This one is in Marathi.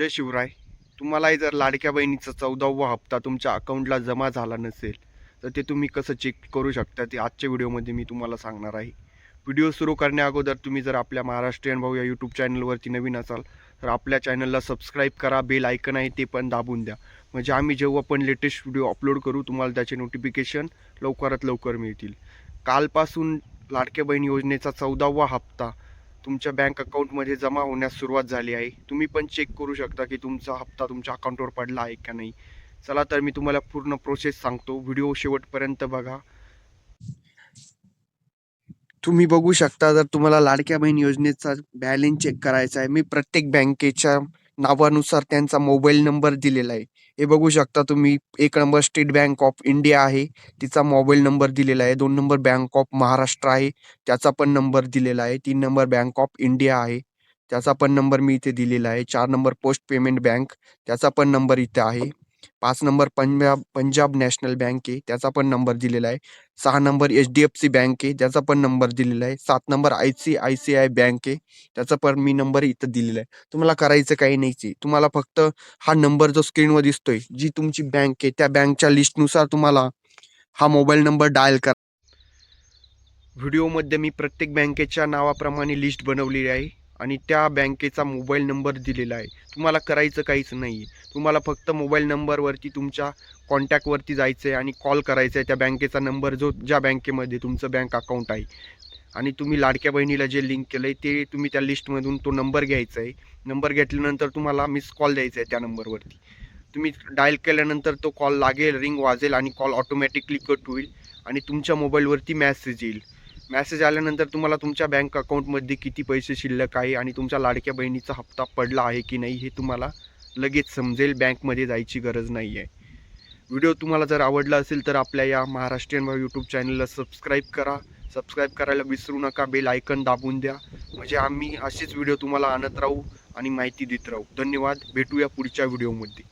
जय शिवराय. तुम्हालाही जर लाडक्या बहिणीचा चौदावा हप्ता तुमच्या अकाउंटला जमा झाला नसेल तर ते तुम्ही कसं चेक करू शकता ते आजच्या व्हिडिओमध्ये मी तुम्हाला सांगणार आहे. व्हिडिओ सुरू करण्याअगोदर तुम्ही जर आपल्या महाराष्ट्रीयन भाऊ या यूट्यूब चॅनलवरती नवीन असाल तर आपल्या चॅनलला सबस्क्राईब करा बेल ऐकन आहे ते पण दाबून द्या. म्हणजे आम्ही जेव्हा पण लेटेस्ट व्हिडिओ अपलोड करू तुम्हाला त्याचे नोटिफिकेशन लवकरात लवकर मिळतील. कालपासून लाडक्या बहीण योजनेचा चौदावा हप्ता तुमच्या बँक अकाउंटमध्ये जमा होण्यास सुरुवात झाली आहे. तुम्ही पण चेक करू शकता की तुमचा हप्ता तुमच्या अकाउंटवर पडला आहे का नाही. चला तर मी तुम्हाला पूर्ण प्रोसेस सांगतो. व्हिडिओ शेवटपर्यंत बघा. तुम्ही बघू शकता जर तुम्हाला लाडक्या बहीण योजनेचा बॅलन्स चेक करायचा आहे मी प्रत्येक बँकेच्या नावानुसार त्यांचा मोबाईल नंबर दिलेला आहे. हे बघू शकता तुम्ही एक number state bank of India आहे. तिचा मोबाईल नंबर दिलेला आहे. दोन नंबर बँक ऑफ महाराष्ट्र आहे. त्याचा पण नंबर दिलेला आहे. तीन नंबर बँक ऑफ इंडिया आहे. त्याचा पण नंबर मी इथे दिलेला आहे. चार नंबर पोस्ट पेमेंट बँक. त्याचा पण नंबर इथे आहे. पाच number Punjab Punjab national bank आहे त्याचा पण नंबर दिलेला आहे. सहा number H D F C bank आहे त्याचा पण नंबर दिलेला आहे. सात number I C I C I bank आहे त्याचा पण मी नंबर इथं दिलेला आहे. तुम्हाला करायचं काही नाहीच आहे तुम्हाला फक्त हा नंबर जो स्क्रीनवर दिसतोय जी तुमची बँक आहे त्या बँकच्या लिस्टनुसार तुम्हाला हा मोबाईल नंबर डायल करा. व्हिडिओमध्ये मी प्रत्येक बँकेच्या नावाप्रमाणे लिस्ट बनवलेली आहे. आणि त्या बँकेचा मोबाईल नंबर दिलेला आहे. तुम्हाला करायचं काहीच नाही आहे तुम्हाला फक्त मोबाईल नंबरवरती तुमच्या कॉन्टॅक्टवरती जायचं आहे आणि कॉल करायचा आहे त्या बँकेचा नंबर जो ज्या बँकेमध्ये तुमचं बँक अकाउंट आहे. आणि तुम्ही लाडक्या बहिणीला जे लिंक केलं आहे ते तुम्ही त्या लिस्टमधून तो नंबर घ्यायचा आहे नंबर घेतल्यानंतर तुम्हाला मिस कॉल द्यायचा आहे त्या नंबरवरती. तुम्ही डायल केल्यानंतर तो कॉल लागेल रिंग वाजेल आणि कॉल ऑटोमॅटिकली कट होईल आणि तुमच्या मोबाईलवरती मॅसेज येईल. मॅसेज आल्यानंतर तुम्हाला तुमच्या बँक अकाउंटमध्ये किती पैसे शिल्लक आहे आणि तुमच्या लाडक्या बहिणीचा हप्ता पडला आहे की नाही हे तुम्हाला लगेच समजेल. बँकमध्ये जायची गरज नाही आहे व्हिडिओ तुम्हाला जर आवडला असेल तर आपल्या या महाराष्ट्रीयन भाऊ यूट्यूब चॅनलला सबस्क्राईब करा. सबस्क्राईब करायला विसरू नका. बेल आयकन दाबून द्या. म्हणजे आम्ही असेच व्हिडिओ तुम्हाला आणत राहू आणि माहिती देत राहू. धन्यवाद. भेटूया पुढच्या व्हिडिओमध्ये